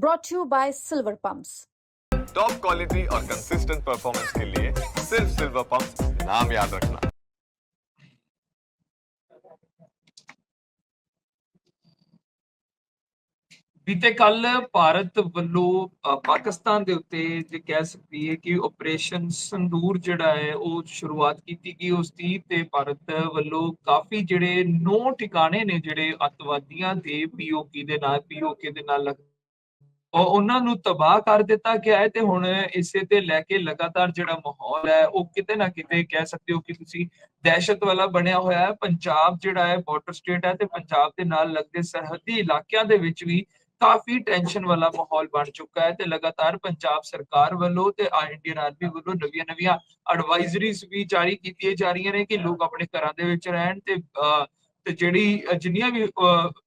brought to you by Silver Pumps. Top quality और consistent performance के लिए सिर्फ सिल्वर पंप नाम याद रखना ਬੀਤੇ ਕੱਲ ਭਾਰਤ ਵੱਲੋਂ ਅ, ਪਾਕਿਸਤਾਨ ਦੇ ਉੱਤੇ ਜੇ ਕਹਿ ਸਕਦੀ ਹੈ ਕਿ ਆਪਰੇਸ਼ਨ ਸੰਦੂਰ ਜਿਹੜਾ ਹੈ ਉਹ ਸ਼ੁਰੂਆਤ ਕੀਤੀ ਗਈ ਉਸ ਦੀ ਤੇ ਭਾਰਤ ਵੱਲੋਂ ਕਾਫੀ ਜਿਹੜੇ ਨੌ ਠਿਕਾਣੇ ਨੇ ਜਿਹੜੇ ਅੱਤਵਾਦੀਆਂ ਦੇ ਪੀਓਕੇ ਦੇ ਨਾਲ ਪੀਓਕੇ ਦੇ ਨਾਲ ਲੱਗ ਉਹ ਉਹਨਾਂ ਨੂੰ ਤਬਾਹ ਕਰ ਦਿੱਤਾ ਗਿਆ ਹੈ ਤੇ ਹੁਣ ਇਸੇ ਤੇ ਲੈ ਕੇ ਲਗਾਤਾਰ ਜਿਹੜਾ ਮਾਹੌਲ ਹੈ ਉਹ ਕਿਤੇ ਨਾ ਕਿਤੇ ਕਹਿ ਸਕਦੇ ਹੋ ਕਿ ਤੁਸੀਂ ਦਹਿਸ਼ਤ ਵਾਲਾ ਬਣਿਆ ਹੋਇਆ ਹੈ। ਪੰਜਾਬ ਜਿਹੜਾ ਹੈ ਬਾਰਡਰ ਸਟੇਟ ਹੈ ਤੇ ਪੰਜਾਬ ਦੇ ਨਾਲ ਲੱਗਦੇ ਸਰਹੱਦੀ ਇਲਾਕਿਆਂ ਦੇ ਵਿੱਚ ਵੀ ਕਾਫੀ ਟੈਨਸ਼ਨ ਵਾਲਾ ਮਾਹੌਲ ਬਣ ਚੁੱਕਾ ਹੈ ਤੇ ਲਗਾਤਾਰ ਪੰਜਾਬ ਸਰਕਾਰ ਵੱਲੋਂ ਤੇ ਇੰਡੀਅਨ ਆਰਮੀ ਵੱਲੋਂ ਨਵੀਆਂ ਨਵੀਆਂ ਐਡਵਾਈਜ਼ਰੀਜ਼ ਵੀ ਜਾਰੀ ਕੀਤੀਆਂ ਜਾ ਰਹੀਆਂ ਨੇ ਕਿ ਲੋਕ ਆਪਣੇ ਘਰਾਂ ਦੇ ਵਿੱਚ ਰਹਿਣ ਤੇ ਅਹ, ਤੇ ਜਿਹੜੀ ਜਿੰਨੀਆਂ ਵੀ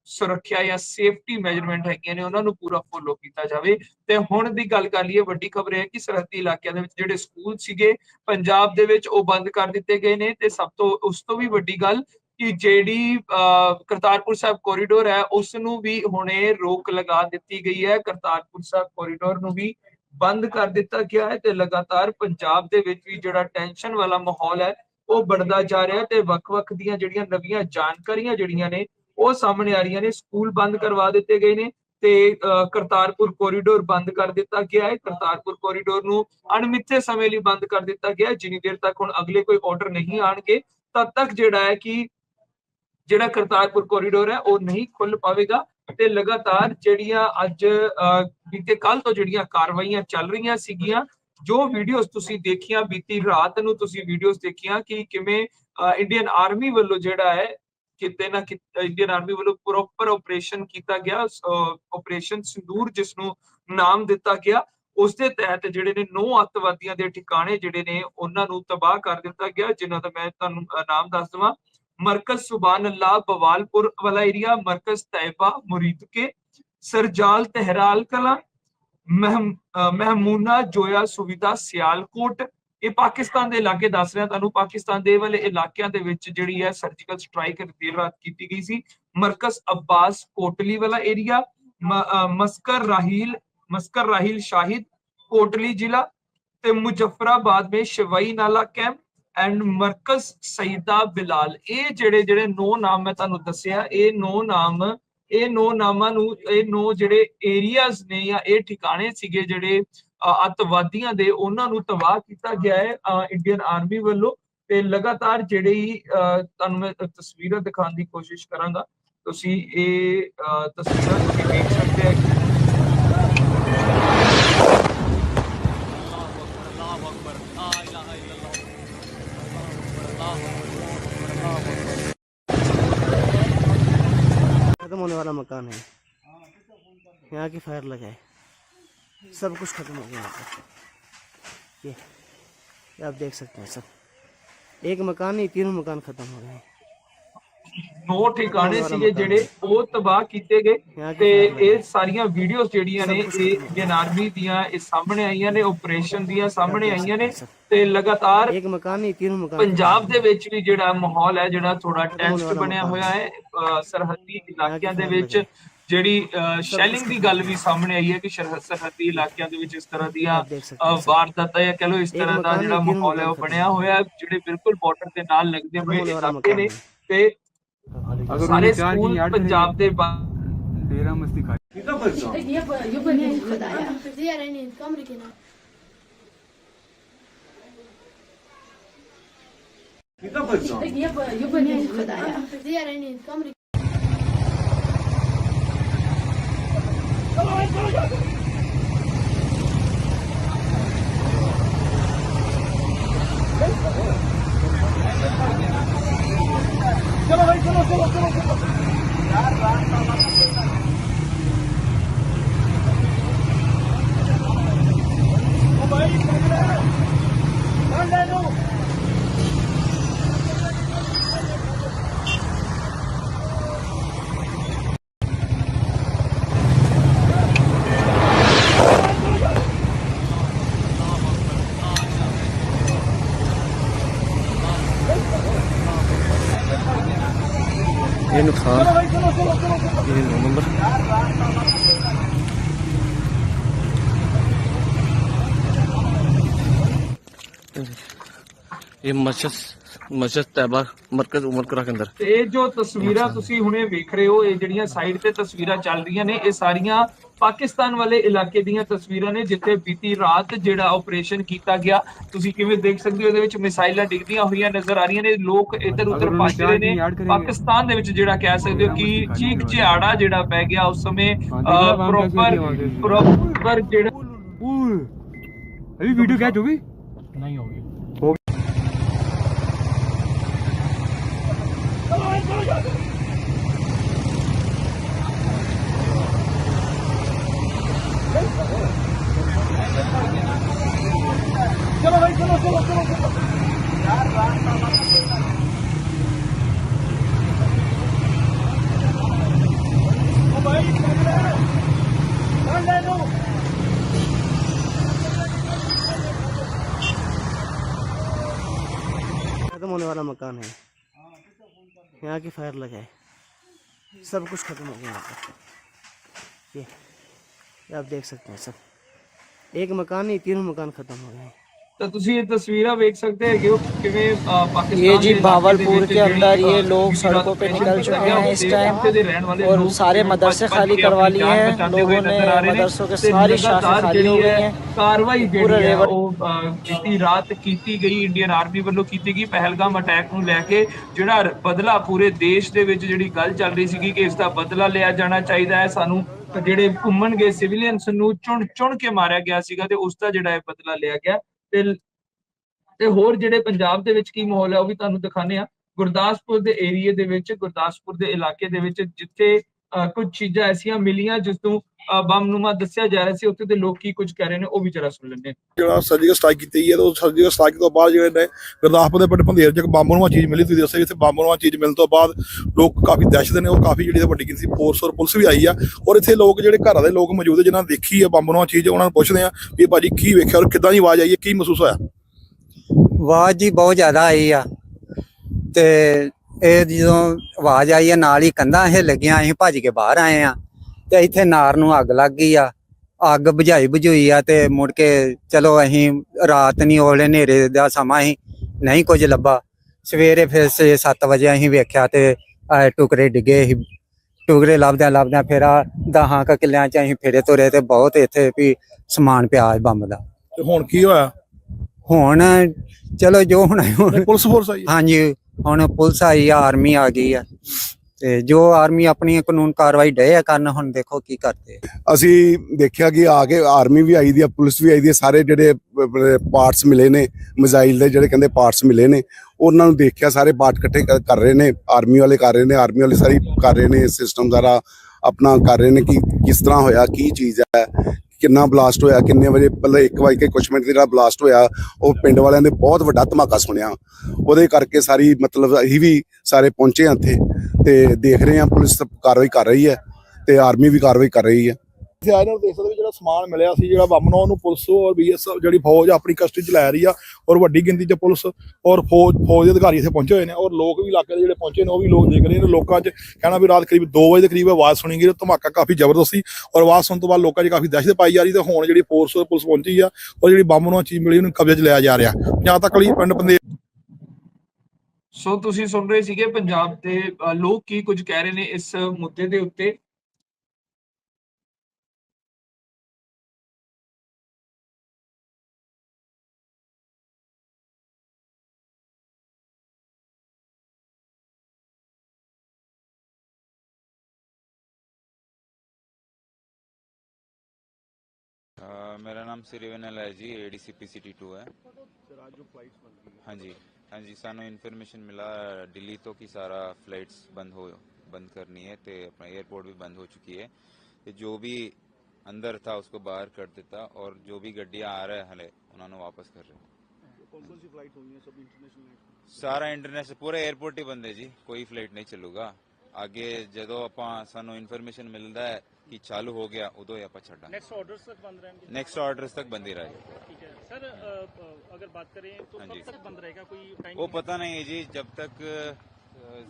ਸੁਰੱਖਿਆ ਜਾਂ ਸੇਫਟੀ ਮੈਜਰਮੈਂਟ ਹੈਗੀਆਂ ਨੇ, ਉਹਨਾਂ ਨੂੰ ਪੂਰਾ ਫੋਲੋ ਕੀਤਾ ਜਾਵੇ। ਤੇ ਹੁਣ ਦੀ ਗੱਲ ਕਰ ਲਈਏ, ਵੱਡੀ ਖਬਰ ਹੈ ਕਿ ਸਰਹੱਦੀ ਇਲਾਕਿਆਂ ਦੇ ਵਿੱਚ ਜਿਹੜੇ ਸਕੂਲ ਸੀਗੇ, ਪੰਜਾਬ ਦੇ ਵਿੱਚ ਉਹ ਬੰਦ ਕਰ ਦਿੱਤੇ ਗਏ ਨੇ। ਤੇ ਸਭ ਤੋਂ, ਉਸ ਤੋਂ ਵੀ ਵੱਡੀ ਗੱਲ ਕਿ ਜਿਹੜੀ ਕਰਤਾਰਪੁਰ ਸਾਹਿਬ ਕੋਰੀਡੋਰ ਹੈ, ਉਸ ਨੂੰ ਵੀ ਹੁਣੇ ਰੋਕ ਲਗਾ ਦਿੱਤੀ ਗਈ ਹੈ। ਕਰਤਾਰਪੁਰ ਸਾਹਿਬ ਕੋਰੀਡੋਰ ਨੂੰ ਵੀ ਬੰਦ ਕਰ ਦਿੱਤਾ ਗਿਆ ਹੈ ਤੇ ਲਗਾਤਾਰ ਪੰਜਾਬ ਦੇ ਵਿੱਚ ਵੀ ਜਿਹੜਾ ਟੈਨਸ਼ਨ ਵਾਲਾ ਮਾਹੌਲ ਹੈ ਉਹ ਬਣਦਾ ਜਾ ਰਿਹਾ ਤੇ ਵੱਖ-ਵੱਖ ਦੀਆਂ ਜਿਹੜੀਆਂ ਨਵੀਆਂ ਜਾਣਕਾਰੀਆਂ ਜਿਹੜੀਆਂ ਨੇ ਉਹ ਸਾਹਮਣੇ ਆ ਰਹੀਆਂ ਨੇ ਸਕੂਲ ਬੰਦ ਕਰਵਾ ਦਿੱਤੇ ਗਏ ਨੇ ਤੇ ਕਰਤਾਰਪੁਰ ਕੋਰੀਡੋਰ ਬੰਦ ਕਰ ਦਿੱਤਾ ਗਿਆ ਹੈ। ਕਰਤਾਰਪੁਰ ਕੋਰੀਡੋਰ ਨੂੰ ਅਣਮਿੱਥੇ ਸਮੇਂ ਲਈ ਬੰਦ ਕਰ ਦਿੱਤਾ ਗਿਆ ਹੈ। ਜਿੰਨੀ ਦੇਰ ਤੱਕ ਹੁਣ ਅਗਲੇ ਕੋਈ ਆਰਡਰ ਨਹੀਂ ਆਣਗੇ ਤਦ ਤੱਕ ਜਿਹੜਾ ਹੈ ਕਿ ਜਿਹੜਾ ਕਰਤਾਰਪੁਰ ਕੋਰੀਡੋਰ ਹੈ ਉਹ ਨਹੀਂ ਖੁੱਲ ਪਾਵੇਗਾ ਤੇ ਲਗਾਤਾਰ ਜਿਹੜੀਆਂ ਅੱਜ ਅਹ, ਬੀਤੇ ਕੱਲ ਤੋਂ ਜਿਹੜੀਆਂ ਕਾਰਵਾਈਆਂ ਚੱਲ ਰਹੀਆਂ ਸੀਗੀਆਂ ਜੋ ਵੀਡੀਓਜ਼ ਤੁਸੀਂ ਦੇਖੀਆਂ ਬੀਤੀ ਰਾਤ ਨੂੰ ਤੁਸੀਂ ਵੀਡੀਓਜ਼ ਦੇਖੀਆਂ ਕਿ ਕਿਵੇਂ ਇੰਡੀਅਨ ਆਰਮੀ ਵੱਲੋਂ ਜਿਹੜਾ ਹੈ, ਕਿਤੇ ਨਾ ਕਿਤੇ ਇੰਡੀਅਨ ਆਰਮੀ ਵੱਲੋਂ ਪ੍ਰੋਪਰ ਆਪਰੇਸ਼ਨ ਕੀਤਾ ਗਿਆ ਆਪਰੇਸ਼ਨ ਸਿੰਦੂਰ ਜਿਸ ਨੂੰ ਨਾਮ ਦਿੱਤਾ ਗਿਆ ਉਸ ਦੇ ਤਹਿਤ ਜਿਹੜੇ ਨੇ ਨੌ ਅੱਤਵਾਦੀਆਂ ਦੇ ਠਿਕਾਣੇ ਜਿਹੜੇ ਨੇ, ਉਹਨਾਂ ਨੂੰ ਤਬਾਹ ਕਰ ਦਿੱਤਾ ਗਿਆ, ਜਿਨ੍ਹਾਂ ਦਾ ਮੈਂ ਤੁਹਾਨੂੰ ਨਾਮ ਦੱਸ ਦਵਾਂ। ਮਰਕਜ਼ ਸੁਬਾਨ ਅੱਲਾ ਬਵਾਲਪੁਰ ਵਾਲਾ ਏਰੀਆ ਮਰਕਜ਼ ਤੈਬਾ ਮੁਰੀਦਕੇ, ਸਰਜਾਲ ਤਹਿਰਾਲ ਕਲਾ ਮਹਿਮੂਨਾ ਜੋਇਆ ਸੁਵਿਧਾ ਸਿਆਲਕੋਟ। ਇਹ ਪਾਕਿਸਤਾਨ ਦੇ ਇਲਾਕੇ, ਦੱਸ ਰਿਹਾ ਤੁਹਾਨੂੰ, ਪਾਕਿਸਤਾਨ ਦੇ ਵਾਲੇ ਇਲਾਕਿਆਂ ਦੇ ਵਿੱਚ ਜਿਹੜੀ ਹੈ ਸਰਜੀਕਲ ਸਟ੍ਰਾਈਕ ਦੇਰ ਰਾਤ ਕੀਤੀ ਗਈ ਸੀ। ਮਰਕਜ਼ ਅબ્ਬਾਸ ਕੋਟਲੀ ਵਾਲਾ ਏਰੀਆ ਮਸਕਰ ਰਾਹੀਲ ਮਸਕਰ ਰਾਹੀਲ ਸ਼ਾਹਿਦ, ਕੋਟਲੀ ਜ਼ਿਲ੍ਹਾ ਤੇ ਮੁਜ਼ੱਫਰਾਬਾਦ ਵਿੱਚ ਸ਼ਵਾਈ ਨਾਲਾ ਕੈਂਪ ਐਂਡ ਮਰਕਜ਼ ਸਈਦਾ ਬਿਲਾਲ। ਇਹ ਜਿਹੜੇ ਜਿਹੜੇ ਨੌ ਨਾਮ ਮੈਂ ਤੁਹਾਨੂੰ ਦੱਸਿਆ, ਇਹ ਨੌ ਨਾਮ ਇਹ ਨੌ ਨਾਮਾਂ ਨੂੰ ਇਹ ਨੌ ਜਿਹੜੇ ਏਰੀਆਜ਼ ਨੇ ਜਾਂ ਇਹ ਠਿਕਾਣੇ ਸੀਗੇ ਜਿਹੜੇ ਅਤਵਾਦੀਆਂ ਦੇ ਉਹਨਾਂ ਨੂੰ ਤਬਾਹ ਕੀਤਾ ਗਿਆ ਹੈ ਇੰਡੀਅਨ ਆਰਮੀ ਵੱਲੋਂ ਤੇ ਲਗਾਤਾਰ ਜਿਹੜੀ ਤੁਹਾਨੂੰ ਤਸਵੀਰਾਂ ਦਿਖਾਉਣ ਦੀ ਕੋਸ਼ਿਸ਼ ਕਰਾਂਗਾ ਤੁਸੀਂ ਇਹ ਤਸਵੀਰਾਂ ਤੁਸੀਂ ਦੇਖ ਸਕਦੇ ਹੋ वाला मकान है। यहाँ की फायर लगाए। सब कुछ खत्म हो गया यहाँ पर। ये आप देख सकते हैं सब। एक मकान नहीं, तीनों मकान खत्म हो गए हैं। ਨੌ ਠਿਕਾਣੇ ਸੀਗੇ ਜਿਹੜੇ ਉਹ ਤਬਾਹ ਕੀਤੇ ਗਏ ਤੇ ਇਹ ਸਾਰੀਆਂ ਵੀਡੀਓਜ਼ ਜਿਹੜੀਆਂ ਨੇ ਇਹ ਇੰਡੀਅਨ ਦੀਆਂ ਇਹ ਸਾਹਮਣੇ ਆਈਆਂ ਨੇ ਆਪਰੇਸ਼ਨ ਦੀਆਂ ਸਾਹਮਣੇ ਆਈਆਂ ਨੇ ਤੇ ਲਗਾਤਾਰ ਇੱਕ ਮਕਾਮੀ ਤਿੰਨ ਮਕਾਮੀ ਪੰਜਾਬ ਦੇ ਵਿੱਚ ਵੀ ਜਿਹੜਾ ਮਾਹੌਲ ਹੈ ਜਿਹੜਾ ਥੋੜਾ ਟੈਂਸਟ ਬਣਿਆ ਹੋਇਆ ਹੈ। ਸਰਹੱਦੀ ਇਲਾਕਿਆਂ ਦੇ ਵਿੱਚ ਜਿਹੜੀ ਸ਼ੈਲਿੰਗ ਦੀ ਗੱਲ ਵੀ ਸਾਹਮਣੇ ਆਈ ਹੈ ਕਿ ਸਰਹੱਦੀ ਇਲਾਕਿਆਂ ਦੇ ਵਿੱਚ ਇਸ ਤਰ੍ਹਾਂ ਦੀਆਂ ਵਾਰਦਾਤਾਂ ਜਾਂ ਕਹ ਲੋ ਇਸ ਤਰ੍ਹਾਂ ਦਾ ਜਿਹੜਾ ਮਾਹੌਲ ਹੈ ਉਹ ਬਣਿਆ ਹੋਇਆ ਜਿਹੜੇ ਬਿਲਕੁਲ ਬਾਰਡਰ ਦੇ ਨਾਲ ਲੱਗਦੇ ਹੋਏ ਇਲਾਕੇ ਨੇ ਤੇ ਸਾਰੇ ਸਕੂਲ ਪੰਜਾਬ ਦੇ ਡੇਰਾ ਮਸਤੀ ਖਾ ये बने खुदाया जिया रहने कमरे के नाम ये ये बने खुदाया जिया रहने कमरे ਮਸਜਿਦ ਮਸਜਿਦ ਤੈਬਾ ਮਰਕਜ਼ ਉਮਰਕਰਾ ਅੰਦਰ। ਇਹ ਜੋ ਤਸਵੀਰਾਂ ਤੁਸੀਂ ਹੁਣੇ ਵੇਖ ਰਹੇ ਹੋ ਇਹ ਜਿਹੜੀਆਂ ਸਾਈਡ ਤੇ ਤਸਵੀਰਾਂ ਚੱਲ ਰਹੀਆਂ ਨੇ ਇਹ ਸਾਰੀਆਂ ਪਾਕਿਸਤਾਨ ਵਾਲੇ ਇਲਾਕੇ ਦੀਆਂ ਤਸਵੀਰਾਂ ਨੇ ਜਿੱਥੇ ਬੀਤੀ ਰਾਤ ਜਿਹੜਾ ਆਪਰੇਸ਼ਨ ਕੀਤਾ ਗਿਆ। ਤੁਸੀਂ ਕਿਵੇਂ ਦੇਖ ਸਕਦੇ ਹੋ ਇਹਦੇ ਵਿੱਚ ਮਿਸਾਈਲਾਂ ਡਿੱਗਦੀਆਂ ਹੋਈਆਂ ਨਜ਼ਰ ਆ ਰਹੀਆਂ ਨੇ। ਲੋਕ ਇੱਧਰ ਉੱਧਰ ਭੱਜ ਰਹੇ ਨੇ। ਪਾਕਿਸਤਾਨ ਦੇ ਵਿੱਚ ਜਿਹੜਾ ਕਹਿ ਸਕਦੇ ਹੋ ਕਿ ਚੀਕ ਝਿਆੜਾ ਜਿਹੜਾ ਪੈ ਗਿਆ ਉਸ ਸਮੇਂ ਪ੍ਰੋਪਰ ਪ੍ਰੋਪਰ ਜਿਹੜਾ ਅਭੀ ਵੀਡੀਓ ਕੈਚ ਹੋ ਗਈ? ਨਹੀਂ ਹੋ ਗਈ। मकान है। यहाँ की फायर लगाए सब कुछ खत्म हो गया यहाँ पर ये आप देख सकते हैं सब। एक मकान नहीं, तीनों मकान खत्म हो गए हैं। ਤਾਂ ਤੁਸੀਂ ਇਹ ਤਸਵੀਰਾਂ ਵੇਖ ਸਕਦੇ ਹੈਗੇ ਹੋ ਕਿ ਕਿਵੇਂ ਅ, ਪਾਕਿਸਤਾਨ ये जी ਦੇ ਇਲਾਕੇ ਦੇ भावलपुर ਵਿੱਚ के ਜਿਹੜੀ, अंदर ये ਅ, लोग ਬੀਤੀ सड़कों पे रात निकल चुके हैं इस टाइम ਉੱਥੇ ਦੇ ਰਹਿਣ ਵਾਲੇ और ਲੋਕ सारे ਭੱਜ- मदरसे ਭੱਜ खाली ਕੇ करवा ਆਪਣੀ लिए ਜਾਨ हैं ਬਚਾਉਂਦੇ ਹੋਏ लोगों ने ਨਜ਼ਰ ਆ ਰਹੇ ਨੇ मदरसों के ਤੇ सारी शाखें ਲਗਾਤਾਰ खाली हो ਜਿਹੜੀ गई ਹੈ हैं ਕਾਰਵਾਈ ਪੂਰਾ ਜਿਹੜੀ ਹੈ ਰੇਵਰ- ਉਹ ਅ, ਬੀਤੀ ਰਾਤ ਕੀਤੀ ਗਈ ਇੰਡੀਅਨ ਆਰਮੀ ਵੱਲੋਂ ਕੀਤੀ ਗਈ ਪਹਿਲਗਾਮ ਅਟੈਕ ਨੂੰ ਲੈ ਕੇ ਜਿਹੜਾ ਰ- ਬਦਲਾ ਪੂਰੇ ਦੇਸ਼ ਦੇ ਵਿੱਚ ਜਿਹੜੀ ਗੱਲ ਚੱਲ ਰਹੀ ਸੀਗੀ ਕਿ ਇਸ ਦਾ ਬਦਲਾ ਲਿਆ ਜਾਣਾ ਚਾਹੀਦਾ ਹੈ ਸਾਨੂੰ ਜਿਹੜੇ ਘੁੰਮਣ ਗਏ ਸਿਵਿਲੀਅਨਸ ਨੂੰ ਚੁਣ ਚੁਣ ਕੇ ਮਾਰਿਆ ਗਿਆ ਸੀਗਾ ਤੇ ਉਸ ਦਾ ਜਿਹੜਾ ਹੈ ਬਦਲਾ ਲਿਆ ਗਿਆ ਤੇ ਤੇ ਹੋਰ ਜਿਹੜੇ ਪੰਜਾਬ ਦੇ ਵਿੱਚ ਕੀ ਮਾਹੌਲ ਹੈ ਉਹ ਵੀ ਤੁਹਾਨੂੰ ਦਿਖਾਣੇ ਆ ਗੁਰਦਾਸਪੁਰ ਦੇ ਏਰੀਏ ਦੇ ਵਿੱਚ ਗੁਰਦਾਸਪੁਰ ਦੇ ਇਲਾਕੇ ਦੇ ਵਿੱਚ ਜਿੱਥੇ ਅ, ਕੁਝ ਚੀਜ਼ਾਂ ਐਸੀਆਂ ਮਿਲੀਆਂ ਜਿਸ ਨੂੰ ਬੰਮਨੁਮਾ ਦੱਸਿਆ ਜਾ ਰਿਹਾ ਸੀ ਉੱਥੇ ਦੇ ਲੋਕ ਕੀ ਕੁਝ ਕਹਿ ਰਹੇ ਨੇ ਉਹ ਵੀ ਜਰਾ ਸੁਣ ਲੈਂਦੇ ਹਾਂ। ਜਿਹੜਾ ਸਰਜੀਕਲ ਸਟ੍ਰਾਈਕ ਕੀਤੀ ਗਈ ਹੈ ਤੇ ਉਹ ਸਰਜੀਕਲ ਸਟ੍ਰਾਈਕ ਤੋਂ ਬਾਅਦ ਜਿਹੜੇ ਨੇ ਗੁਰਦਾਸਪੁਰ ਦੇ ਪਿੰਡ ਭੰਦੇਰ ਚ ਨੂੰ ਚੀਜ਼ ਮਿਲੀ ਤੁਸੀਂ ਦੱਸਿਆ ਇੱਥੇ ਬੰਬ ਨੂੰ ਚੀਜ਼ ਮਿਲਣ ਤੋਂ ਬਾਅਦ ਲੋਕ ਕਾਫੀ ਦਹਿਸ਼ਤ ਨੇ ਉਹ ਕਾਫੀ ਜਿਹੜੀ ਵੱਡੀ ਗਿਣਤੀ ਫੋਰਸ ਔਰ ਪੁਲਿਸ ਵੀ ਆਈ ਆ ਔਰ ਇੱਥੇ ਲੋਕ ਜਿਹੜੇ ਘਰਾਂ ਦੇ ਲੋਕ ਮੌਜੂਦ ਹੈ ਜਿਨ੍ਹਾਂ ਨੇ ਦੇਖੀ ਹੈ ਬੰਬ ਨੂੰ ਚੀਜ਼ ਉਹਨਾਂ ਨੂੰ ਪੁੱਛਦੇ ਆ ਵੀ ਭਾਜੀ ਕੀ ਵੇਖਿਆ ਔਰ ਕਿੱਦਾਂ ਦੀ ਆਵਾਜ਼ ਆਈ ਹੈ ਕੀ ਮਹਿਸੂਸ ਹੋਇਆ? ਆਵਾਜ਼ ਜੀ ਬਹੁਤ ਜ਼ਿਆਦਾ ਆਈ ਆ ਤੇ ਇਹ ਜਦੋਂ ਆਵਾਜ਼ ਆਈ ਆ ਨਾਲ ਹੀ ਕੰਧਾਂ ਇਹ ਲੱਗੀਆਂ ਅਸੀਂ ਭੱਜ ਕੇ ਬਾਹਰ ਆਏ ਆ ਤੇ ਇੱਥੇ ਨਾਰ ਨੂੰ ਅੱਗ ਲੱਗ ਗਈ ਆ। ਅੱਗ ਬੁਝਾਈ ਬੁਝੂਈ ਆ ਤੇ ਮੁੜ ਕੇ ਚਲੋ ਅਸੀਂ ਰਾਤ ਨਹੀਂ ਉਹਲੇ ਹਨੇਰੇ ਦਾ ਸਮਾਂ ਸੀ ਨਹੀਂ ਕੁਝ ਲੱਭਾ। ਸਵੇਰੇ ਫਿਰ 6-7 ਵਜੇ ਅਸੀਂ ਵੇਖਿਆ ਤੇ ਟੁਕੜੇ ਡਿੱਗੇ ਸੀ। ਟੁਕੜੇ ਲੱਭਦਿਆਂ ਲੱਭਦਿਆਂ ਫਿਰ ਆ ਦਹਾਂ ਕ ਕਿੱਲਿਆਂ ਚ ਅਸੀਂ ਫੇਰੇ ਤੁਰੇ ਤੇ ਬਹੁਤ ਇੱਥੇ ਵੀ ਸਮਾਨ ਪਿਆ ਹੈ ਬੰਬ ਦਾ। ਤੇ ਹੁਣ ਕੀ ਹੋਇਆ? ਹੁਣ ਚਲੋ ਜੋ ਹੁਣ ਪੁਲਿਸ ਫੋਰਸ ਆਈ ਹੈ। ਹਾਂਜੀ ਹੁਣ ਪੁਲਿਸ ਆਈ ਆ ਆਰਮੀ ਆ ਗਈ ਆ। ਤੇ ਜੋ ਆਰਮੀ ਆਪਣੀ ਕਾਨੂੰਨ ਕਾਰਵਾਈ ਡਏ ਆ ਕਰਨ, ਹੁਣ ਦੇਖੋ ਕੀ ਕਰਦੇ ਅਸੀਂ ਦੇਖਿਆ ਕਿ ਆ ਕੇ ਆਰਮੀ ਵੀ ਆਈ ਦੀ ਆ, ਪੁਲਿਸ ਵੀ ਆਈ ਦੀ ਆ, ਸਾਰੇ ਜਿਹੜੇ ਪਾਰਟਸ ਮਿਲੇ ਨੇ, ਮਿਜ਼ਾਈਲ ਦੇ ਜਿਹੜੇ ਕਹਿੰਦੇ ਪਾਰਟਸ ਮਿਲੇ ਨੇ, ਉਹਨਾਂ ਨੂੰ ਦੇਖਿਆ, ਸਾਰੇ ਪਾਰਟ ਇਕੱਠੇ ਕਰ ਰਹੇ ਨੇ, ਆਰਮੀ ਵਾਲੇ ਕਰ ਰਹੇ ਨੇ, ਆਰਮੀ ਵਾਲੇ ਸਾਰੀ ਕਰ ਰਹੇ ਨੇ ਸਿਸਟਮ ਸਾਰਾ ਆਪਣਾ ਕਰ ਰਹੇ ਨੇ ਕਿ ਕਿਸ ਤਰ੍ਹਾਂ ਹੋਇਆ, ਕੀ ਚੀਜ਼ ਹੈ ਕਿੰਨਾ ਬਲਾਸਟ ਹੋਇਆ, ਕਿੰਨੇ ਵਜੇ ਪਹਿਲਾਂ 1 ਵਜੇ ਕੇ ਕੁਛ ਮਿੰਟ ਜਿਹੜਾ ਬਲਾਸਟ ਹੋਇਆ, ਉਹ ਪਿੰਡ ਵਾਲਿਆਂ ਨੇ ਬਹੁਤ ਵੱਡਾ ਧਮਾਕਾ ਸੁਣਿਆ। ਉਹਦੇ ਕਰਕੇ ਸਾਰੀ ਮਤਲਬ ਅਸੀਂ ਵੀ ਸਾਰੇ ਪਹੁੰਚੇ ਹਾਂ ਇੱਥੇ ਤੇ ਦੇਖ ਰਹੇ ਹਾਂ ਪੁਲਿਸ ਕਾਰਵਾਈ ਕਰ ਰਹੀ ਹੈ ਤੇ ਆਰਮੀ ਵੀ ਕਾਰਵਾਈ ਕਰ ਰਹੀ ਹੈ। ਇੱਥੇ ਆਏ ਨਾਲ ਦੇਖ ਸਕਦੇ ਜਿਹੜਾ ਸਮਾਨ ਮਿਲਿਆ ਸੀ, ਜਿਹੜਾ ਬੰਬ ਉਹਨੂੰ ਪੁਲਿਸ ਔਰ ਬੀਐਸਐਫ ਜਿਹੜੀ ਫੌਜ ਆਪਣੀ ਕਸਟਡੀ ਚ ਲੈ ਰਹੀ ਆ ਔਰ ਵੱਡੀ ਗਿਣਤੀ ਚ ਪੁਲਿਸ ਔਰ ਫੌਜ ਫੌਜ ਦੇ ਅਧਿਕਾਰੀ ਇੱਥੇ ਪਹੁੰਚੇ ਹੋਏ ਨੇ ਔਰ ਲੋਕ ਵੀ ਇਲਾਕੇ ਦੇ ਜਿਹੜੇ ਪਹੁੰਚੇ ਨੇ, ਉਹ ਵੀ ਲੋਕ ਦੇਖ ਰਹੇ ਨੇ, ਲੋਕਾਂ 'ਚ ਕਹਿਣਾ ਵੀ ਰਾਤ ਕਰੀਬ 2 ਵਜੇ ਦੇ ਕਰੀਬ ਆਵਾਜ਼ ਸੁਣੀ ਗਈ ਧਮਾਕਾ ਕਾਫੀ ਜ਼ਬਰਦਸਤ ਸੀ ਔਰ ਆਵਾਜ਼ ਸੁਣਨ ਤੋਂ ਬਾਅਦ ਲੋਕਾਂ 'ਚ ਕਾਫੀ ਦਹਿਸ਼ਤ ਪਾਈ ਜਾ ਰਹੀ ਤੇ ਹੁਣ ਜਿਹੜੀ ਫੋਰਸ ਔਰ ਪੁਲਿਸ ਪਹੁੰਚੀ ਆ ਔਰ ਜਿਹੜੀ ਬੰਬ ਨੂੰ ਚੀਜ਼ ਮਿਲੀ ਉਹਨੂੰ ਕਬਜ਼ੇ 'ਚ ਲਿਆ ਜਾ ਰਿਹਾ। ਜਾਂ ਤੱਕ ਲਈ ਪਿੰਡ ਬੰਦੇ ਸੋ ਤੁਸੀਂ ਸੁਣ ਰਹੇ ਸੀਗੇ ਪੰਜਾਬ ਦੇ ਲੋਕ ਕੀ ਕੁਝ ਕਹਿ ਰਹੇ ਨੇ ਇਸ ਮੁੱਦੇ ਦੇ ਉੱਤੇ। ਨਾਮ ਸਿਰੀਵਨਲ ਹੈ ਜੀ ADCPCT2 ਹੈ सर आज जो फ्लाइट्स बंद की हैं, हाँ जी हाँ जी ਸਾਨੂੰ ਇਨਫੋਰਮੇਸ਼ਨ ਮਿਲਾ ਦਿੱਲੀ ਤੋਂ ਕਿ ਸਾਰਾ ਫਲਾਈਟਸ ਬੰਦ ਹੋ ਬੰਦ ਕਰਨੀ ਹੈ ਤੇ ਆਪਣਾ 에어ਪੋਰਟ ਵੀ ਬੰਦ ਹੋ ਚੁੱਕੀ ਹੈ ਤੇ ਜੋ ਵੀ ਅੰਦਰ था उसको बाहर कर देता और जो भी ਗੱਡੀਆਂ ਆ ਰਹੇ ਹਲੇ ਉਹਨਾਂ ਨੂੰ ਵਾਪਸ ਕਰ ਰਹੇ तो कौन कौन सी फ़्लाइट हुई है? सब इंटरनेशनल सारा इंटरनेशनल पूरा एयरपोर्ट ही बंद है जी कोई फ़्लाइट नहीं चलूगा। ਅੱਗੇ ਜਦੋਂ ਆਪਾਂ ਸਾਨੂੰ ਇਨਫੋਰਮੇਸ਼ਨ ਮਿਲਦਾ ਹੈ ਕਿ ਚਾਲੂ ਹੋ ਗਿਆ ਉਦੋਂ ਹੀ ਆਪਾਂ ਛੱਡਾਂਗੇ नेक्स्ट ऑर्डर्स तक बंद रहेंगे नेक्स्ट ऑर्डर्स तक बंद ही रहेगा ठीक है सर अ, अ, अगर बात करें तो हाँ कब जी। तक बंद रहेगा कोई टाइम वो पता नहीं है जी जब तक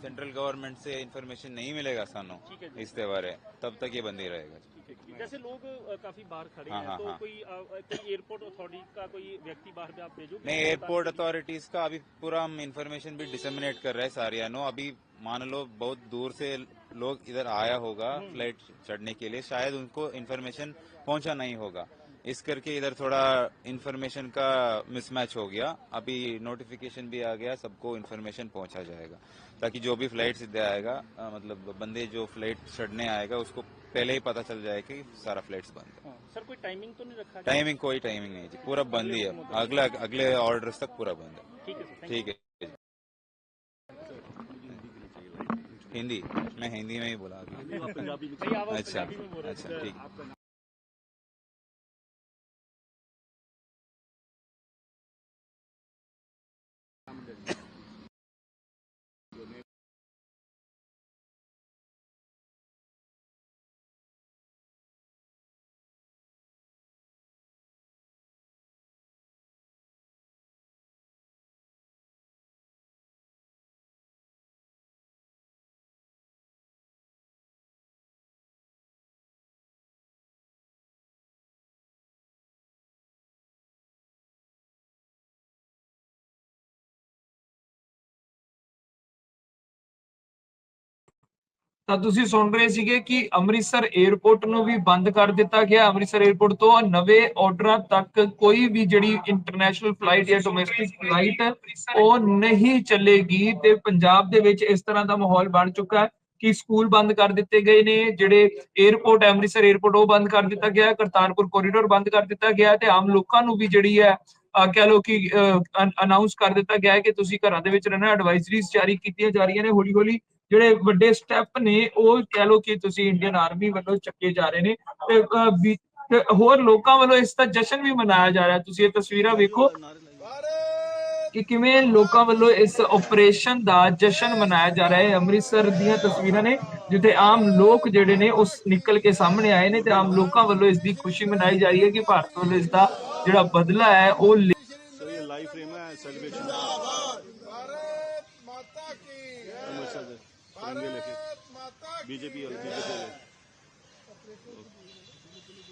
सेंट्रल गवर्नमेंट से इंफॉर्मेशन नहीं मिलेगा सानू ठीक है जी। इसके बारे तब तक ये बंद ही रहेगा जी जैसे लोग काफ़ी बाहर खड़े हाँ, हैं हाँ, तो हाँ। कोई कोई एयरपोर्ट अथॉरिटी का कोई व्यक्ति बाहर पे आप भेजोगे? नहीं एयरपोर्ट अथॉरिटीज का अभी पूरा हम इंफॉर्मेशन भी डिसमिनेट कर रहे हैं सारियानो अभी मान लो बहुत दूर से लोग इधर आया होगा फ़्लाइट चढ़ने के लिए शायद उनको इंफॉर्मेशन पहुँचा नहीं होगा। इस करके इधर थोड़ा इंफॉर्मेशन का मिसमैच हो गया। अभी नोटिफिकेशन भी आ गया सबको इंफॉर्मेशन पहुँचा जाएगा। ताकि जो भी फ़्लाइट सीधे आएगा मतलब बंदे जो फ़्लाइट चढ़ने आएगा उसको पहले ही पता चल जाए कि सारा फ्लैट्स बंद है। हाँ, सर कोई टाइमिंग तो नहीं रखा टाइमिंग कोई टाइमिंग नहीं जी पूरा बंद ही है। अगले अगले ऑर्डर तक पूरा बंद है। ठीक है है। हिंदी। मैं हिंदी में ही बोला अच्छा अच्छा। ठीक ਤਾਂ ਤੁਸੀਂ ਸੁਣ ਰਹੇ ਸੀਗੇ ਕਿ ਅੰਮ੍ਰਿਤਸਰ 에어ਪੋਰਟ ਨੂੰ ਵੀ ਬੰਦ ਕਰ ਦਿੱਤਾ ਗਿਆ। ਅੰਮ੍ਰਿਤਸਰ 에어ਪੋਰਟ ਤੋਂ ਨਵੇਂ ਆਰਡਰਾਂ ਤੱਕ ਕੋਈ ਵੀ ਜਿਹੜੀ ਇੰਟਰਨੈਸ਼ਨਲ ਫਲਾਈਟ ਜਾਂ ਡੋਮੈਸਟਿਕ ਫਲਾਈਟ ਉਹ ਨਹੀਂ ਚੱਲੇਗੀ ਤੇ ਪੰਜਾਬ ਦੇ ਵਿੱਚ ਇਸ ਤਰ੍ਹਾਂ ਦਾ ਮਾਹੌਲ ਬਣ ਚੁੱਕਾ ਹੈ ਕਿ ਸਕੂਲ ਬੰਦ ਕਰ ਦਿੱਤੇ ਗਏ ਨੇ, ਜਿਹੜੇ 에어ਪੋਰਟ ਅੰਮ੍ਰਿਤਸਰ 에어ਪੋਰਟ ਉਹ ਬੰਦ ਕਰ ਦਿੱਤਾ ਗਿਆ, ਕਰਤਾਰਪੁਰ ਕੋਰੀਡੋਰ ਬੰਦ ਕਰ ਦਿੱਤਾ ਗਿਆ ਤੇ ਆਮ ਲੋਕਾਂ ਨੂੰ ਵੀ ਜਿਹੜੀ ਹੈ ਕਹ ਲੋ ਕਿ ਅਨਾਉਂਸ ਕਰ ਦਿੱਤਾ ਗਿਆ ਹੈ ਕਿ ਤੁਸੀਂ ਘਰਾਂ ਦੇ ਵਿੱਚ ਰਹਿਣਾ ਐਡਵਾਈਜ਼ਰੀਜ਼ ਜਾਰੀ ਕੀਤੀਆਂ ਜਾ ਰਹੀਆਂ ਨੇ, ਹੌਲੀ-ਹੌਲੀ ਜਿਹੜੇ ਵੱਡੇ ਸਟੈਪ ਨੇ, ਉਹ ਕਹਿ ਲਓ ਕਿ ਤੁਸੀਂ ਇੰਡੀਅਨ ਆਰਮੀ ਵੱਲੋਂ ਚੱਕੇ ਜਾ ਰਹੇ ਨੇ ਤੇ ਤੇ ਹੋਰ ਲੋਕਾਂ ਵੱਲੋਂ ਇਸ ਦਾ ਜਸ਼ਨ ਵੀ ਮਨਾਇਆ ਜਾ ਰਿਹਾ। ਤੁਸੀਂ ਇਹ ਤਸਵੀਰਾਂ ਵੇਖੋ ਕਿ ਕਿਵੇਂ ਲੋਕਾਂ ਵੱਲੋਂ ਇਸ ਆਪਰੇਸ਼ਨ ਦਾ ਜਸ਼ਨ ਮਨਾਇਆ ਜਾ ਰਿਹਾ ਹੈ। ਅੰਮ੍ਰਿਤਸਰ ਦੀਆਂ ਤਸਵੀਰਾਂ ਨੇ, ਜਿੱਥੇ ਆਮ ਲੋਕ ਜਿਹੜੇ ਨੇ ਉਸ ਨਿਕਲ ਕੇ ਸਾਹਮਣੇ ਆਏ ਨੇ ਤੇ ਆਮ ਲੋਕਾਂ ਵੱਲੋਂ ਇਸ ਦੀ ਖੁਸ਼ੀ ਮਨਾਈ ਜਾ ਰਹੀ ਹੈ ਕਿ ਭਾਰਤ ਵੱਲੋਂ ਇਸ ਦਾ ਜਿਹੜਾ ਬਦਲਾ ਹੈ, ਉਹ ਲਿ- ਫਰੇਮ ਹੈ ਸੈਲੀਬ੍ਰੇਸ਼ਨ माता ਬੀਜੇਪੀ ਵਾਲੇ।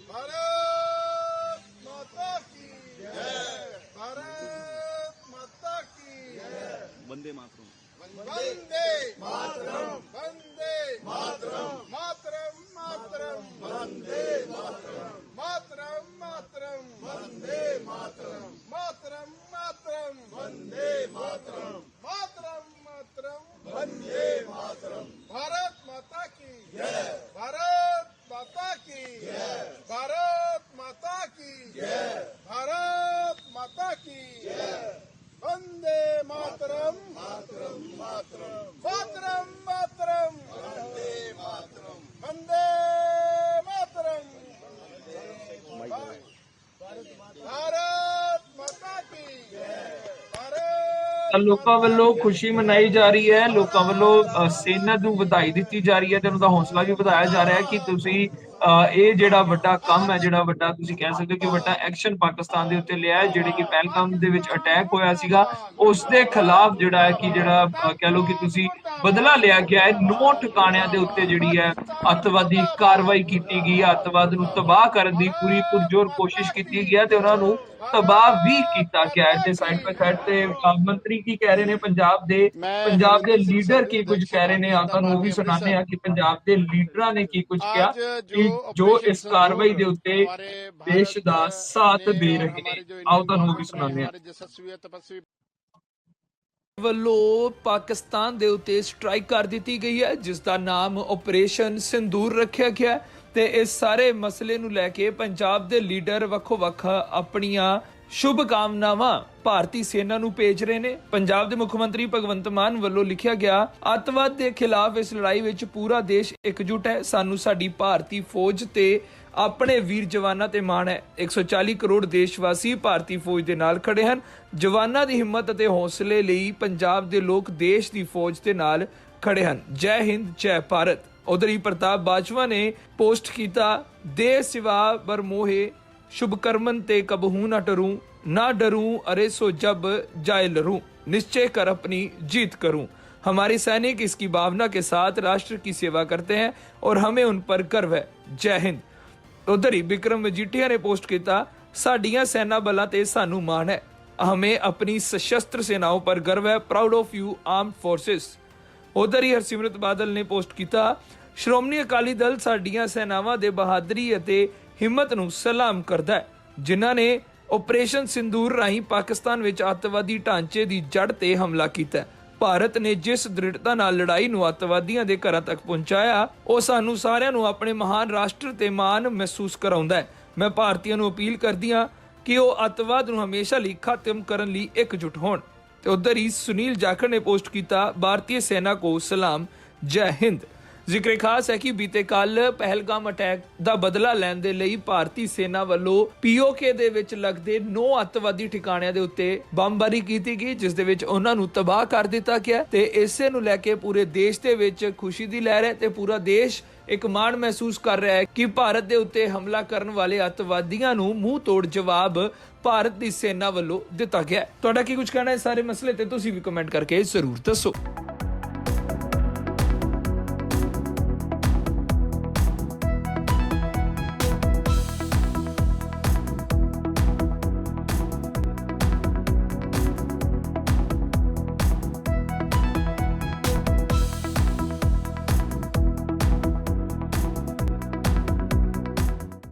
ਬੀਜੇਪੀ ਲੋਕਾਂ ਵੱਲੋਂ ਖੁਸ਼ੀ ਮਨਾਈ ਜਾ ਰਹੀ ਹੈ ਲੋਕਾਂ ਵੱਲੋਂ ਅ, ਸੈਨਾ ਨੂੰ ਵਧਾਈ ਦਿੱਤੀ ਜਾ ਰਹੀ ਹੈ ਤੇ ਉਹਨਾਂ ਦਾ ਹੌਸਲਾ ਵੀ ਵਧਾਇਆ ਜਾ ਰਿਹਾ ਹੈ ਕਿ ਤੁਸੀਂ ਇਹ ਜਿਹੜਾ ਵੱਡਾ ਕੰਮ ਹੈ ਜਿਹੜਾ ਵੱਡਾ ਤੁਸੀਂ ਕਹਿ ਸਕਦੇ ਹੋ ਕਿ ਵੱਡਾ ਐਕਸ਼ਨ ਪਾਕਿਸਤਾਨ ਦੇ ਉੱਤੇ ਲਿਆ ਹੈ ਜਿਹੜੇ ਕਿ ਪਹਿਲਗਾਮ ਦੇ ਵਿੱਚ ਅਟੈਕ ਹੋਇਆ ਸੀਗਾ ਉਸ ਦੇ ਖਿਲਾਫ ਜਿਹੜਾ ਹੈ ਕਿ ਜਿਹੜਾ ਕਹਿ ਲਓ ਕਿ ਤੁਸੀਂ ਬਦਲਾ ਲਿਆ ਗਿਆ ਹੈ ਨੌ ਠਿਕਾਣਿਆਂ ਦੇ ਉੱਤੇ ਜਿਹੜੀ ਹੈ ਅੱਤਵਾਦੀ ਕਾਰਵਾਈ ਕੀਤੀ ਗਈ ਹੈ ਅੱਤਵਾਦ ਨੂੰ ਤਬਾਹ ਕਰਨ ਦੀ ਪੂਰੀ ਪੁਰਜੋਰ ਕੋਸ਼ਿਸ਼ ਕੀਤੀ ਗਈ ਹੈ ਤੇ ਉਹਨਾਂ ਨੂੰ ਤਬਾਹ ਵੀ ਕੀਤਾ ਗਿਆ ਹੈ। ਤੇ ਸਾਈਡ ਬਾਈ ਸਾਈਡ ਤੇ ਮੰਤਰੀ ਕੀ ਕਹਿ ਰਹੇ ਨੇ? ਪੰਜਾਬ ਦੇ ਪੰਜਾਬ ਦੇ ਲੀਡਰ ਕੀ ਕੁਝ ਕਹਿ ਰਹੇ ਨੇ? ਆਪਾਂ ਨੂੰ ਵੀ ਸੁਣਾਉਂਦੇ ਆ ਕਿ ਪੰਜਾਬ ਦੇ ਲੀਡਰਾਂ ਨੇ ਕੀ ਕੁਝ ਕਿਹਾ। ਕਿ ਜੋ ਇਸ ਕਾਰਵਾਈ ਦੇ ਉੱਤੇ ਦੇਸ਼ ਦਾ ਸਾਥ ਦੇ ਰਹੇ ਨੇ। ਆਓ ਤੁਹਾਨੂੰ ਵੀ ਸੁਣਾਉਂਦੇ ਆ ਵੱਲੋਂ ਪਾਕਿਸਤਾਨ ਦੇ ਉੱਤੇ ਸਟ੍ਰਾਈਕ ਕਰ ਦਿੱਤੀ ਗਈ ਹੈ ਜਿਸ ਦਾ ਨਾਮ ਆਪਰੇਸ਼ਨ ਸਿੰਦੂਰ ਰੱਖਿਆ ਗਿਆ ਹੈ ਤੇ ਇਸ ਸਾਰੇ ਮਸਲੇ ਨੂੰ ਲੈ ਕੇ ਪੰਜਾਬ ਦੇ ਲੀਡਰ ਵੱਖੋ ਵੱਖ ਆਪਣੀਆਂ ਸ਼ੁਭ ਕਾਮਨਾਵਾਂ ਭਾਰਤੀ ਸੈਨਾ ਨੂੰ ਭੇਜ ਰਹੇ ਨੇ। ਪੰਜਾਬ ਦੇ ਮੁੱਖ ਮੰਤਰੀ ਭਗਵੰਤ ਮਾਨ ਵੱਲੋਂ ਲਿਖਿਆ ਗਿਆ ਅੱਤਵਾਦ ਦੇ ਖਿਲਾਫ ਇਸ ਲੜਾਈ ਵਿੱਚ ਪੂਰਾ ਦੇਸ਼ ਇਕਜੁੱਟ ਹੈ। ਸਾਨੂੰ ਸਾਡੀ ਭਾਰਤੀ ਫੌਜ ਤੇ ਆਪਣੇ ਵੀਰ ਜਵਾਨਾਂ ਤੇ ਮਾਣ ਹੈ। 140 ਕਰੋੜ ਦੇਸ਼ਵਾਸੀ ਭਾਰਤੀ ਫੌਜ ਦੇ ਨਾਲ ਖੜੇ ਹਨ। ਜਵਾਨਾਂ ਦੀ ਹਿੰਮਤ ਅਤੇ ਹੌਸਲੇ ਲਈ ਪੰਜਾਬ ਦੇ ਲੋਕ ਦੇਸ਼ ਦੀ ਫੌਜ ਦੇ ਨਾਲ ਖੜੇ ਹਨ। ਜੈ ਹਿੰਦ, ਜੈ ਭਾਰਤ। ਉਧਰ ਹੀ ਪ੍ਰਤਾਪ ਬਾਜਵਾ ਨੇ ਪੋਸਟ ਕੀਤਾ ਦੇ ਸਿਵਾ ਬਰਮੋਹੇ शुभ कर्मन ते कबहू न डरूं, ना डरूं, अरे सो जब जाए लरूं। निश्चय कर अपनी जीत करूं। हमारे सैनिक इसकी भावना के साथ राष्ट्र की सेवा करते हैं और हमें उन पर गर्व है। ਜੈ ਹਿੰਦ ਉਧਰ ਹੀ ਵਿਕਰਮ ਮਜੀਠੀਆ ਨੇ ਪੋਸਟ ਕੀਤਾ ਸਾਡੀਆਂ ਸੈਨਾ ਬਲਾਂ ਤੇ ਸਾਨੂੰ ਮਾਣ ਹੈ ਹਮੇ ਆਪਣੀ ਸਸ਼ਸਤਰ ਸੈਨਾओं ਪਰ ਗਰਵ ਹੈ proud of you armed forces ਉਧਰ ਹੀ ਹਰਸਿਮਰਤ ਬਾਦਲ ਨੇ ਪੋਸਟ ਕੀਤਾ ਸ਼੍ਰੋਮਣੀ ਅਕਾਲੀ ਦਲ ਸਾਡੀਆਂ ਸੈਨਾਵਾਂ ਦੇ ਬਹਾਦਰੀ ਅਤੇ ਹਿੰਮਤ ਨੂੰ ਸਲਾਮ ਕਰਦਾ ਹੈ, ਜਿਨ੍ਹਾਂ ਨੇ ਆਪਰੇਸ਼ਨ ਸਿੰਦੂਰ ਰਾਹੀਂ ਪਾਕਿਸਤਾਨ ਵਿੱਚ ਅੱਤਵਾਦੀ ਢਾਂਚੇ ਦੀ ਜੜ ਤੇ ਹਮਲਾ ਕੀਤਾ ਭਾਰਤ ਨੇ ਜਿਸ ਦ੍ਰਿੜਤਾ ਨਾਲ ਲੜਾਈ ਨੂੰ ਅੱਤਵਾਦੀਆਂ ਦੇ ਘਰਾਂ ਤੱਕ ਪਹੁੰਚਾਇਆ, ਉਹ ਸਾਨੂੰ ਸਾਰਿਆਂ ਨੂੰ ਆਪਣੇ ਮਹਾਨ ਰਾਸ਼ਟਰ ਤੇ ਮਾਣ ਮਹਿਸੂਸ ਕਰਾਉਂਦਾ ਹੈ। ਮੈਂ ਭਾਰਤੀਆਂ ਨੂੰ ਅਪੀਲ ਕਰਦੀ ਹਾਂ ਕਿ ਉਹ ਅੱਤਵਾਦ ਨੂੰ ਹਮੇਸ਼ਾ ਲਈ ਖਤਮ ਕਰਨ ਲਈ ਇਕਜੁੱਟ ਹੋਣ। ਤੇ ਉਧਰ ਹੀ ਸੁਨੀਲ ਜਾਖੜ ਨੇ ਪੋਸਟ ਕੀਤਾ, ਭਾਰਤੀ ਸੈਨਾ ਕੋ ਸਲਾਮ, ਜੈ ਹਿੰਦ। ਜ਼ਿਕਰ ਖਾਸ ਹੈ ਕਿ ਬੀਤੇ ਕੱਲ ਪਹਿਲਗਾਮ ਅਟੈਕ ਦਾ ਬਦਲਾ ਲੈਣ ਦੇ ਲਈ ਭਾਰਤੀ ਸੈਨਾ ਵੱਲੋਂ ਪੀਓਕੇ ਦੇ ਵਿੱਚ ਲੱਗਦੇ 9 ਅੱਤਵਾਦੀ ਠਿਕਾਣਿਆਂ ਦੇ ਉੱਤੇ ਬੰਬਾਰੀ ਕੀਤੀ ਗਈ, ਜਿਸ ਦੇ ਵਿੱਚ ਉਹਨਾਂ ਨੂੰ ਤਬਾਹ ਕਰ ਦਿੱਤਾ ਗਿਆ ਤੇ ਇਸੇ ਨੂੰ ਲੈ ਕੇ ਪੂਰੇ ਦੇਸ਼ ਦੇ ਵਿੱਚ ਖੁਸ਼ੀ ਦੀ ਲਹਿਰ ਹੈ ਤੇ ਪੂਰਾ ਦੇਸ਼ ਇੱਕ ਮਾਣ ਮਹਿਸੂਸ ਕਰ ਰਿਹਾ ਹੈ ਕਿ ਭਾਰਤ ਦੇ ਉੱਤੇ ਹਮਲਾ ਕਰਨ ਵਾਲੇ ਅੱਤਵਾਦੀਆਂ ਨੂੰ ਮੂੰਹ ਤੋੜ ਜਵਾਬ ਭਾਰਤ ਦੀ ਸੈਨਾ ਵੱਲੋਂ ਦਿੱਤਾ ਗਿਆ ਤੁਹਾਡਾ ਕੀ ਕੁਝ ਕਹਿਣਾ ਹੈ ਸਾਰੇ ਮਸਲੇ ਤੇ? ਤੁਸੀਂ ਵੀ ਕਮੈਂਟ ਕਰਕੇ ਜ਼ਰੂਰ ਦੱਸੋ।